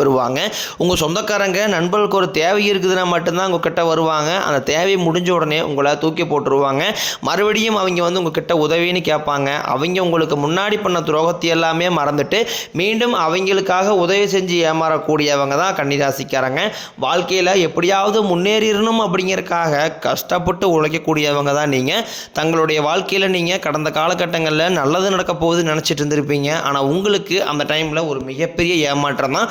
வருவாங்க. உங்கள் சொந்தக்காரங்க நண்பர்களுக்கு ஒரு தேவை இருக்குதுன்னா மட்டும்தான் உங்ககிட்ட வருவாங்க. அந்த தேவை முடிஞ்ச உடனே உங்களை தூக்கி போட்டுருவாங்க. மறுபடியும் அவங்க வந்து உங்ககிட்ட உதவின்னு கேட்பாங்க. அவங்க உங்களுக்கு முன்னாடி பண்ண துரோகத்தை எல்லாமே மறந்துட்டு மீண்டும் அவங்களுக்காக உதவி செஞ்சு ஏமாறக்கூடியவங்க தான் கன்னிராசிக்காரங்க. வாழ்க்கையில் எப்படியாவது முன்னேறிடணும் அப்படிங்கிறக்காக கஷ்டப்பட்டு உழைக்கக்கூடியவங்க தான் நீங்கள் தங்களுடைய வாழ்க்கையில் நீங்கள் கடந்த காலகட்டங்களில் நல்லது நடக்க போகுதுன்னு நினச்சிட்டு இருந்திருப்பீங்க. ஆனால் உங்களுக்கு அந்த டைமில் ஒரு மிகப்பெரிய ஏமாற்றம் தான்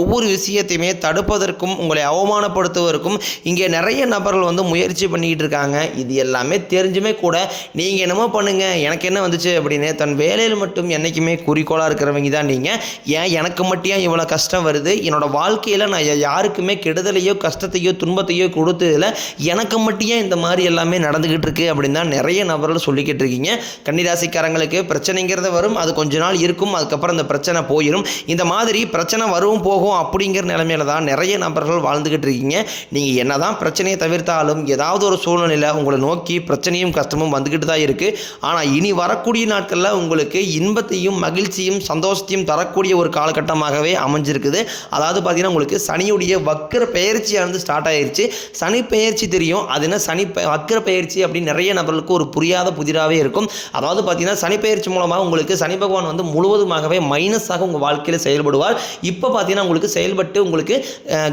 ஒவ்வொரு விஷயத்தையுமே தடுப்பதற்கும் உங்களை அவமானப்படுத்துவதற்கும் இங்கே நிறைய நபர்கள் வந்து முயற்சி பண்ணிக்கிட்டு இருக்காங்க. இது எல்லாமே தெரிஞ்சுமே கூட நீங்கள் என்னமோ பண்ணுங்கள் எனக்கு என்ன வந்துச்சு அப்படின்னு தன் வேலையில் மட்டும் என்றைக்குமே குறிக்கோளாக இருக்கிறவங்க தான் நீங்கள் ஏன்? எனக்கு மட்டும் ஏன் இவ்வளோ கஷ்டம் வருது? என்னோடய வாழ்க்கையில் நான் யாருக்குமே கெடுதலையோ கஷ்டத்தையோ துன்பத்தையோ கொடுத்ததில் எனக்கு மட்டும் ஏன் இந்த மாதிரி எல்லாமே நடந்துக்கிட்டு இருக்குது அப்படின்னு தான் நிறைய நபர்கள் சொல்லிக்கிட்டு இருக்கீங்க. கன்னிராசிக்காரங்களுக்கு பிரச்சனைங்கிறது வரும். அது கொஞ்ச நாள் இருக்கும். அதுக்கப்புறம் இந்த பிரச்சனை போயிடும் இந்த மாதிரி பிரச்சனை வரும் போகும். அப்படிங்கிற நிலைமையில தான் நிறைய நபர்கள் வாழ்ந்துக்கிட்டு இருக்கீங்க. நீங்கள் என்ன தான் பிரச்சனையை தவிர்த்தாலும் ஏதாவது ஒரு சூழ்நிலையில் உங்களை நோக்கி பிரச்சனையும் கஷ்டமும் வந்துக்கிட்டு தான் இருக்குது ஆனால் இனி வரக்கூடிய நாட்களில் உங்களுக்கு இன்பத்தையும் மகிழ்ச்சியும் சந்தோஷத்தையும் தரக்கூடிய ஒரு காலகட்டமாகவே அமைஞ்சிருக்குது. அதாவது பார்த்தீங்கன்னா உங்களுக்கு சனியுடைய வக்கர பெயர்ச்சியானது ஸ்டார்ட் ஆயிடுச்சு சனி பெயர்ச்சி தெரியும். அது என்ன? சனி பெ- வக்கர பெயர்ச்சி அப்படின்னு நிறைய நபர்களுக்கு ஒரு புரியாத புதிராகவே இருக்கும். அதாவது பார்த்தீங்கன்னா சனி பெயர்ச்சி மூலமாக உங்களுக்கு சனி பகவான் வந்து முழுவதுமாகவே மைனஸாக உங்கள் வாழ்க்கையில் செயல்படுவார். இப்போ பார்த்தீங்கன்னா உங்களுக்கு செயல்பட்டு உங்களுக்கு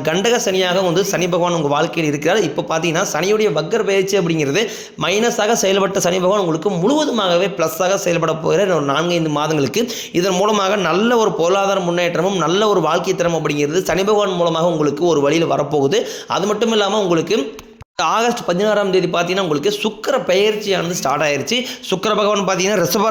கண்டக சனியாக வந்து சனி பகவான் உங்கள் வாழ்க்கையில் இருக்கிறார். இப்போ பார்த்தீங்கன்னா சனியுடைய வக்கர் பயிற்சி அப்படிங்கிறது மைனஸாக செயல்பட்ட சனி பகவான் உங்களுக்கு முழுவதுமாகவே ப்ளஸ்ஸாக செயல்பட போகிற ஒரு நான்கு ஐந்து மாதங்களுக்கு. இதன் மூலமாக நல்ல ஒரு பொருளாதார முன்னேற்றமும் நல்ல ஒரு வாழ்க்கை தரம் அப்படிங்கிறது சனி பகவான் மூலமாக உங்களுக்கு ஒரு வழியில் வரப்போகுது. அது மட்டும் இல்லாமல் உங்களுக்கு ஆகஸ்ட் பதினாறாம் தேதி பார்த்தீங்கன்னா உங்களுக்கு சுக்கிர பெயர்ச்சியானது ஸ்டார்ட் ஆயிருச்சு. சுக்கர பகவான் பார்த்தீங்கன்னா ரிஷப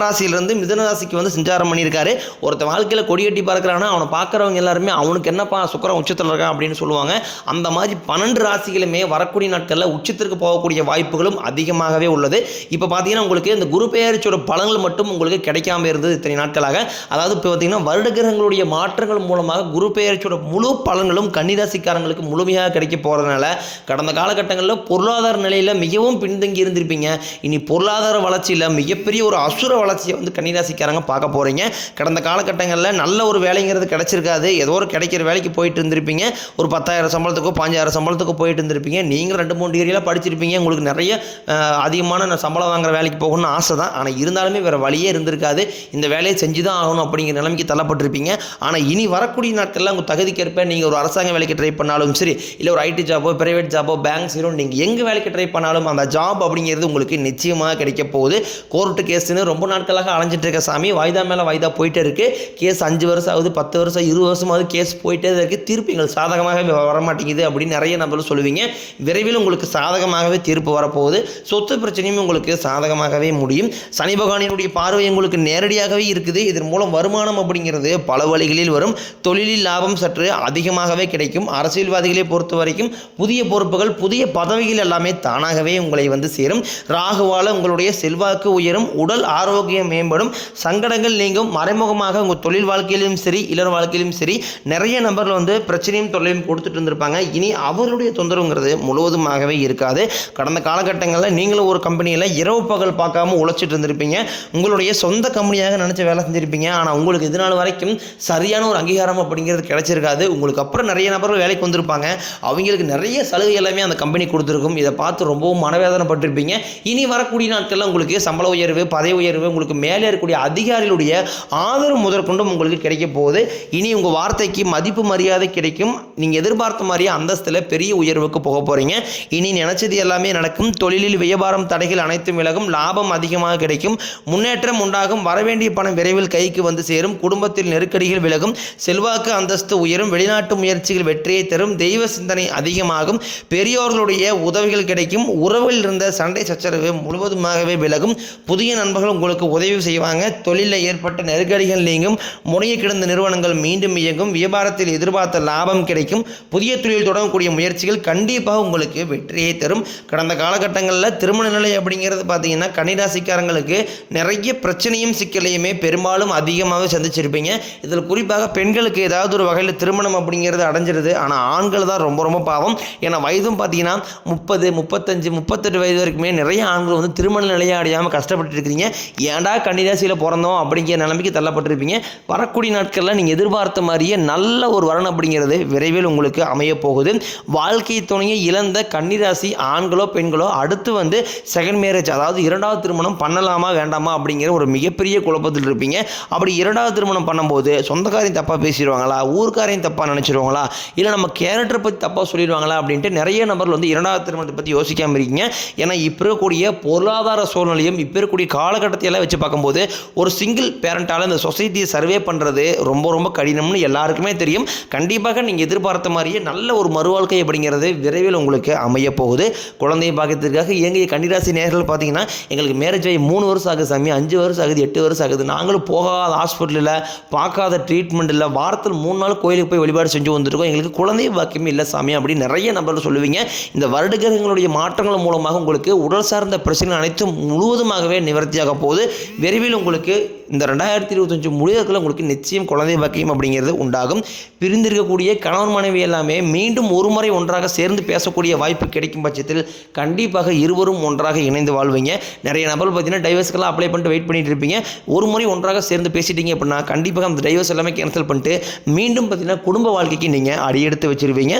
மிதனராசிக்கு வந்து சஞ்சாரம் பண்ணியிருக்காரு. ஒருத்தன் வாழ்க்கையில் கொடியட்டி பார்க்குறான்னா அவனை பார்க்குறவங்க எல்லாருமே அவனுக்கு என்னப்பா சுக்கரம் உச்சத்தில் இருக்கான் அப்படின்னு சொல்லுவாங்க. அந்த மாதிரி பன்னெண்டு ராசிகளுமே வரக்கூடிய நாட்களில் உச்சத்திற்கு போகக்கூடிய வாய்ப்புகளும் அதிகமாகவே உள்ளது. இப்போ பார்த்தீங்கன்னா உங்களுக்கு இந்த குரு பெயர்ச்சியோட பலன்கள் மட்டும் உங்களுக்கு கிடைக்காம இருந்தது இத்தனை நாட்களாக. அதாவது இப்போ பார்த்தீங்கன்னா வருட கிரகங்களுடைய மாற்றங்கள் மூலமாக குரு பெயர்ச்சியோட முழு பலன்களும் கன்னிராசிக்காரங்களுக்கு முழுமையாக கிடைக்க போகிறதுனால கடந்த காலகட்டங்களில் பொருளாதார நிலையில் மிகவும் பின்தங்கி இருந்திருப்பீங்க. இனி பொருளாதார வளர்ச்சியில் மிகப்பெரிய ஒரு அசுர வளர்ச்சியை வந்து கன்னிராசிக்காரங்க பார்க்க போகிறீங்க கடந்த காலகட்டங்களில் நல்ல ஒரு வேலைங்கிறது கிடைச்சிருக்காது. ஏதோ ஒரு கிடைக்கிற வேலைக்கு போயிட்டு இருந்திருப்பீங்க. ஒரு பத்தாயிரம் சம்பளத்துக்கோ பாஞ்சாயிரம் சம்பளத்துக்கோ போயிட்டு இருந்திருப்பீங்க. நீங்கள் ரெண்டு மூணு டிகிரியெலாம் படிச்சிருப்பீங்க. உங்களுக்கு நிறைய அதிகமான நான் சம்பளம் வாங்குற வேலைக்கு போகணும்னு ஆசை தான். ஆனால் இருந்தாலுமே வேறு வழியே இருந்திருக்காது. இந்த வேலையை செஞ்சு தான் ஆகணும் அப்படிங்கிற நிலைமைக்கு தள்ளப்பட்டிருப்பீங்க. ஆனால் இனி வரக்கூடிய நாட்களில் உங்கள் தகுதிக்கேற்ப நீங்கள் ஒரு அரசாங்க வேலைக்கு ட்ரை பண்ணாலும் சரி இல்லை ஒரு ஐடி ஜாபோ பிரைவேட் ஜாபோ பேங்க் சீரோ நீங்கள் எங்கே வேலைக்கு ட்ரை பண்ணாலும் அந்த ஜாப் அப்படிங்கிறது உங்களுக்கு நிச்சயமாக கிடைக்க போகுது. கோர்ட்டு கேஸ்னு ரொம்ப நாட்களாக அலைஞ்சிட்டு இருக்க சாமி வாய்தா மேலே வாய்தா போயிட்டே இருக்கு. கேஸ் அஞ்சு வருஷம் ஆகுது பத்து வருஷம் இருபது வருஷமாவது கேஸ் போயிட்டே இருக்குது தீர்ப்பு எங்களுக்கு சாதகமாக வர மாட்டேங்குது அப்படின்னு நிறைய நபர்கள் சொல்லுவீங்க. விரைவில் உங்களுக்கு சாதகமாகவே தீர்ப்பு வரப்போகுது. சொத்து பிரச்சனையும் உங்களுக்கு சாதகமாகவே முடியும். சனி பகவானினுடைய பார்வை உங்களுக்கு நேரடியாகவே இருக்குது. இதன் மூலம் வருமானம் அப்படிங்கிறது பல வழிகளில் வரும். தொழிலில் லாபம் சற்று அதிகமாகவே கிடைக்கும். அரசியல்வாதிகளை பொறுத்த வரைக்கும் புதிய பொறுப்புகள் புதிய பத பதவிகள் எல்லாமே தானாகவே உங்களை வந்து சேரும். ராகுவால உங்களுடைய செல்வாக்கு உயரும். உடல் ஆரோக்கியம் மேம்படும். சங்கடங்கள் நீங்கும். மறைமுகமாக உங்கள் தொழில் வாழ்க்கையிலும் சரி இளர் வாழ்க்கையிலும் சரி நிறைய நபர்கள் வந்து பிரச்சனையும் தொல்லையும் கொடுத்துட்டு இருந்திருப்பாங்க. இனி அவருடைய தொந்தரவுங்கிறது முழுவதுமாகவே இருக்காது. கடந்த காலகட்டங்களில் நீங்களும் ஒரு கம்பெனியில் இரவு பகல் பார்க்காம உழைச்சிட்டு இருந்திருப்பீங்க. உங்களுடைய சொந்த கம்பெனியாக நினச்சி வேலை செஞ்சுருப்பீங்க. ஆனால் உங்களுக்கு இது நாள் வரைக்கும் சரியான ஒரு அங்கீகாரம் அப்படிங்கிறது கிடைச்சிருக்காது. உங்களுக்கு அப்புறம் நிறைய நபர்கள் வேலைக்கு வந்திருப்பாங்க. அவங்களுக்கு நிறைய சலுகை எல்லாமே அந்த கம்பெனி கொடுத்துருக்கும். இதை பார்த்து ரொம்பவும் மனவேதனைப்பட்டிருப்பீங்க. இனி வரக்கூடிய நாட்களில் உங்களுக்கு சம்பள உயர்வு பதவி உயர்வு உங்களுக்கு மேலே இருக்கக்கூடிய அதிகாரிகளுடைய ஆதரவு முதற்கொண்டும் உங்களுக்கு கிடைக்க போகுது. இனி உங்கள் வார்த்தைக்கு மதிப்பு மரியாதை கிடைக்கும். நீங்கள் எதிர்பார்த்த மாதிரியே அந்தஸ்தில் பெரிய உயர்வுக்கு போக போகிறீங்க இனி நினச்சது எல்லாமே நடக்கும். தொழிலில் வியாபாரம் தடைகள் அனைத்தும் விலகும். லாபம் அதிகமாக கிடைக்கும். முன்னேற்றம் உண்டாகும். வரவேண்டிய பணம் விரைவில் கைக்கு வந்து சேரும். குடும்பத்தில் நெருக்கடிகள் விலகும். செல்வாக்கு அந்தஸ்து உயரும். வெளிநாட்டு முயற்சிகள் வெற்றியை தரும். தெய்வ சிந்தனை அதிகமாகும். பெரியோர்களுடைய உதவிகள் கிடைக்கும். உறவில் இருந்த சண்டை சச்சரவு முழுவதுமாகவே விலகும். புதிய நண்பர்கள் உங்களுக்கு உதவி செய்வாங்க. தொழிலில் ஏற்பட்ட நெருக்கடிகள் நீங்கும். முறைய கிடந்த நிறுவனங்கள் மீண்டும் இயங்கும். வியாபாரத்தில் எதிர்பார்த்த லாபம் கிடைக்கும். புதிய தொழில் தொடங்கக்கூடிய முயற்சிகள் கண்டிப்பாக உங்களுக்கு வெற்றியை தரும். கடந்த காலகட்டங்களில் திருமண நிலை அப்படிங்கிறது பார்த்தீங்கன்னா கன்னிராசிக்காரங்களுக்கு நிறைய பிரச்சனையும் சிக்கலையுமே பெரும்பாலும் அதிகமாக சந்திச்சிருப்பீங்க. இதில் குறிப்பாக பெண்களுக்கு ஏதாவது ஒரு வகையில் திருமணம் அப்படிங்கிறது அடைஞ்சிருது. ஆனால் ஆண்கள் தான் ரொம்ப ரொம்ப பாவம். ஏன்னா வயதும் பார்த்தீங்கன்னா முப்பது முப்பத்தஞ்சு முப்பத்தெட்டு வயது வரைக்குமே நிறைய ஆண்கள் வந்து திருமண நிலையை அடையாமல் கஷ்டப்பட்டு இருக்கிறீங்க. ஏன்டா கன்னிராசியில் பிறந்தோம் அப்படிங்கிற நிலைமைக்கு தள்ளப்பட்டிருப்பீங்க. வரக்கூடிய நாட்களில் நீங்கள் எதிர்பார்த்த மாதிரியே நல்ல ஒரு வரன் அப்படிங்கிறது விரைவில் உங்களுக்கு அமைய போகுது. வாழ்க்கை துணையை இழந்த கன்னிராசி ஆண்களோ பெண்களோ அடுத்து வந்து செகண்ட் மேரேஜ் அதாவது இரண்டாவது திருமணம் பண்ணலாமா வேண்டாமா அப்படிங்கிற ஒரு மிகப்பெரிய குழப்பத்தில் இருப்பீங்க. அப்படி இரண்டாவது திருமணம் பண்ணும்போது சொந்தக்காரையும் தப்பாக பேசிடுவாங்களா? ஊர்க்காரையும் தப்பாக நினச்சிடுவாங்களா இல்லை நம்ம கேரக்டரை பற்றி தப்பாக சொல்லிடுவாங்களா அப்படின்ட்டு நிறைய நபர்கள் வந்து இரண்டாவது திருமணத்தை பற்றி யோசிக்காமல் இருக்கீங்க. ஏன்னா இப்போ இருக்கக்கூடிய பொருளாதார சூழ்நிலையும் இப்போ இருக்கக்கூடிய காலகட்டத்தையெல்லாம் வச்சு பார்க்கும்போது ஒரு சிங்கிள் பேரண்டால் இந்த சொசைட்டியை சர்வே பண்ணுறது ரொம்ப ரொம்ப கடினம்னு எல்லாருக்குமே தெரியும். கண்டிப்பாக நீங்கள் எதிர்பார்த்த மாதிரியே நல்ல ஒரு மறுவாழ்க்கை அப்படிங்கிறது விரைவில் உங்களுக்கு அமைய போகுது. குழந்தையை பார்க்கறதுக்காக இயங்கிய கன்னிராசி நேர்கள் பார்த்தீங்கன்னா எங்களுக்கு மேரேஜ் ஆகி மூணு வருஷம் ஆகுது சாமி அஞ்சு வருஷம் ஆகுது எட்டு வருஷம் ஆகுது. நாங்களும் போகாத ஹாஸ்பிட்டலில் பார்க்காத ட்ரீட்மெண்ட் இல்லை வாரத்தில் மூணு நாள் கோயிலுக்கு போய் வழிபாடு செஞ்சு வந்திருக்கோம். எங்களுக்கு குழந்தை பாக்கியமே இல்லை சாமி அப்படின்னு நிறைய நபர்கள் சொல்லுவீங்க. இந்த வருடகிரகங்களுடைய மாற்றங்கள் மூலமாக உங்களுக்கு உடல் சார்ந்த பிரச்சனைகள் அனைத்தும் முழுவதுமாகவே நிவர்த்தியாக போகுது. விரைவில் உங்களுக்கு இந்த ரெண்டாயிரத்தி இருபத்தஞ்சு முடிவுக்குள்ள உங்களுக்கு நிச்சயம் குழந்தை பாக்கியம் அப்படிங்கிறது உண்டாகும். பிரிந்திருக்கக்கூடிய கணவன் மனைவி எல்லாமே மீண்டும் ஒரு முறை ஒன்றாக சேர்ந்து பேசக்கூடிய வாய்ப்பு கிடைக்கும் பட்சத்தில் கண்டிப்பாக இருவரும் ஒன்றாக இணைந்து வாழ்வீங்க. நிறைய நபர் பார்த்தீங்கன்னா டைவர்ஸ்க்கெல்லாம் அப்ளை பண்ணிட்டு வெயிட் பண்ணிட்டு இருப்பீங்க. ஒரு முறை ஒன்றாக சேர்ந்து பேசிட்டீங்க அப்படின்னா கண்டிப்பாக அந்த டைவர்ஸ் எல்லாமே கேன்சல் பண்ணிட்டு மீண்டும் பார்த்தீங்கன்னா குடும்ப வாழ்க்கைக்கு நீங்கள் அடியெடுத்து வச்சிருவீங்க.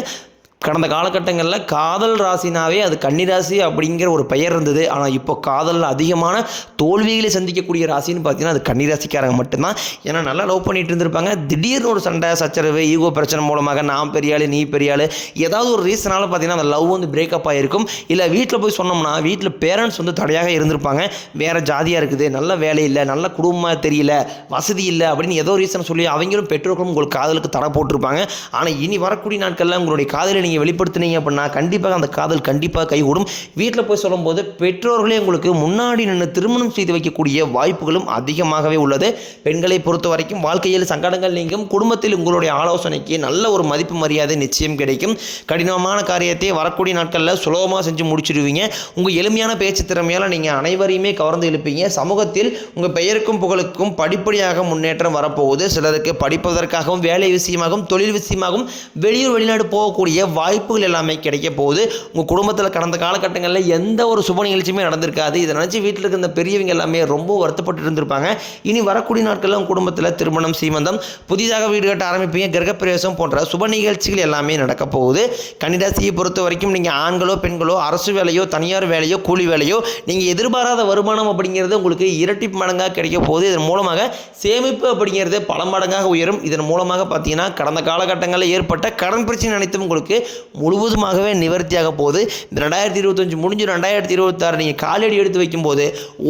கடந்த காலகட்டங்களில் காதல் ராசினாவே அது கன்னிராசி அப்படிங்கிற ஒரு பெயர் இருந்தது. ஆனால் இப்போ காதலில் அதிகமான தோல்விகளை சந்திக்கக்கூடிய ராசின்னு பார்த்தீங்கன்னா அது கன்னிராசிக்காரங்க மட்டும்தான். ஏன்னா நல்லா லவ் பண்ணிட்டு இருந்திருப்பாங்க. திடீர்னு ஒரு சண்டை சச்சரவு ஈகோ பிரச்சனை மூலமாக நான் பெரியாள் நீ பெரியாள் ஏதாவது ஒரு ரீசனால் பார்த்தீங்கன்னா அந்த லவ் வந்து பிரேக்கப் ஆகிருக்கும் இல்லை வீட்டில் போய் சொன்னோம்னா வீட்டில் பேரண்ட்ஸ் வந்து தடையாக இருந்திருப்பாங்க. வேறு ஜாதியாக இருக்குது நல்ல வேலை இல்லை நல்ல குடும்பமாக தெரியல வசதி இல்லை அப்படின்னு ஏதோ ரீசன் சொல்லி அவங்களும் பெற்றோர்களும் உங்களுக்கு காதலுக்கு தடை போட்டிருப்பாங்க. ஆனால் இனி வரக்கூடிய நாட்களில் உங்களுடைய காதலை நீங்கள் வெளிப்படுத்துனீங்க அப்படின்னா கண்டிப்பாக அந்த காதல் கண்டிப்பாக கைகூடும். வீட்டில் போய் சொல்லும்போது பெற்றோர்களே உங்களுக்கு முன்னாடி நின்று திருமணம் செய்து வைக்கக்கூடிய வாய்ப்புகளும் அதிகமாகவே உள்ளது. பெண்களை பொறுத்த வரைக்கும் வாழ்க்கையில் சங்கடங்கள் நீங்கும். குடும்பத்தில் உங்களுடைய ஆலோசனைக்கு நல்ல ஒரு மதிப்பு மரியாதை நிச்சயம் கிடைக்கும். கடினமான காரியத்தை வரக்கூடிய நாட்களில் சுலபமாக செஞ்சு முடிச்சிடுவீங்க உங்கள் எளிமையான பேச்சு திறமையால் நீங்கள் அனைவரையுமே கவர்ந்து இழுப்பீங்க சமூகத்தில் உங்கள் பெயருக்கும் புகழுக்கும் படிப்படியாக முன்னேற்றம் வரப்போகுது. சிலருக்கு படிப்பதற்காகவும் வேலை விஷயமாகவும் தொழில் விஷயமாகவும் வெளியூர் வெளிநாடு போகக்கூடிய வாய்ப்புகள் எல்லாமே கிடைக்க போகுது. உங்கள் குடும்பத்தில் கடந்த காலகட்டங்களில் எந்த ஒரு சுப நிகழ்ச்சியுமே நடந்திருக்காது. இதை நினச்சி வீட்டில் இருக்க இந்த பெரியவங்க எல்லாமே ரொம்ப வருத்தப்பட்டு இருந்திருப்பாங்க. இனி வரக்கூடிய நாட்களில் உங்கள் குடும்பத்தில் திருமணம் சீமந்தம் புதிதாக வீடு கட்ட ஆரம்பிப்பீங்க கிரகப்பிரவேசம் போன்ற சுப நிகழ்ச்சிகள் எல்லாமே நடக்க போகுது. கன்னிராசியை பொறுத்த வரைக்கும் நீங்கள் ஆண்களோ பெண்களோ அரசு வேலையோ தனியார் வேலையோ கூலி வேலையோ நீங்கள் எதிர்பாராத வருமானம் அப்படிங்கிறது உங்களுக்கு இரட்டி மடங்காக கிடைக்க போகுது. இதன் மூலமாக சேமிப்பு அப்படிங்கிறது பல மடங்காக உயரும். இதன் மூலமாக பார்த்தீங்கன்னா கடந்த காலகட்டங்களில் ஏற்பட்ட கடன் பிரச்சனை அனைத்தும் உங்களுக்கு முழுவதுமாகவே நிவர்த்தியாக போகுது. இந்த ரெண்டாயிரத்தி இருபத்தஞ்சு முடிஞ்சு ரெண்டாயிரத்தி இருபத்தாறு நீங்கள் காலடி எடுத்து வைக்கும்போது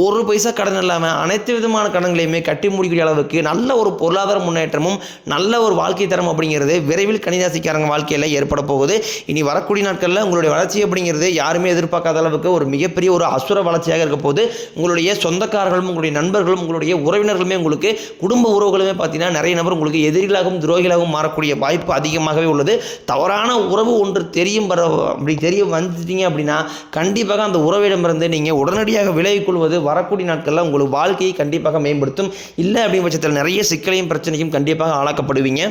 ஒரு பைசா கடன் இல்லாமல் அனைத்து விதமான கடன்களையுமே கட்டி முடிக்கக்கூடிய அளவுக்கு நல்ல ஒரு பொருளாதார முன்னேற்றமும் நல்ல ஒரு வாழ்க்கை தரம் அப்படிங்கிறது விரைவில் கணிதாசிக்காரங்க வாழ்க்கையில் ஏற்பட போகுது. இனி வரக்கூடிய நாட்களில் உங்களுடைய வளர்ச்சி அப்படிங்கிறது யாருமே எதிர்பார்க்காத அளவுக்கு ஒரு மிகப்பெரிய ஒரு அசுர வளர்ச்சியாக இருக்க போது உங்களுடைய சொந்தக்காரர்களும் உங்களுடைய நண்பர்களும் உங்களுடைய உறவினர்களுமே உங்களுக்கு குடும்ப உறவுகளுமே பார்த்தீங்கன்னா நிறைய நபர் உங்களுக்கு எதிரிகளாகவும் துரோகிகளாகவும் மாறக்கூடிய வாய்ப்பு அதிகமாகவே உள்ளது. தவறான உறவு உறவு ஒன்று தெரியும் வர அப்படி தெரிய வந்துட்டீங்க அப்படின்னா கண்டிப்பாக அந்த உறவிடமிருந்து நீங்கள் உடனடியாக விலகிக் கொள்வது வரக்கூடிய நாட்களில் உங்களுக்கு வாழ்க்கையை கண்டிப்பாக மேம்படுத்தும். இல்லை அப்படிங்கிற பட்சத்தில் நிறைய சிக்கலையும் பிரச்சனையும் கண்டிப்பாக ஆளாக்கப்படுவீங்க.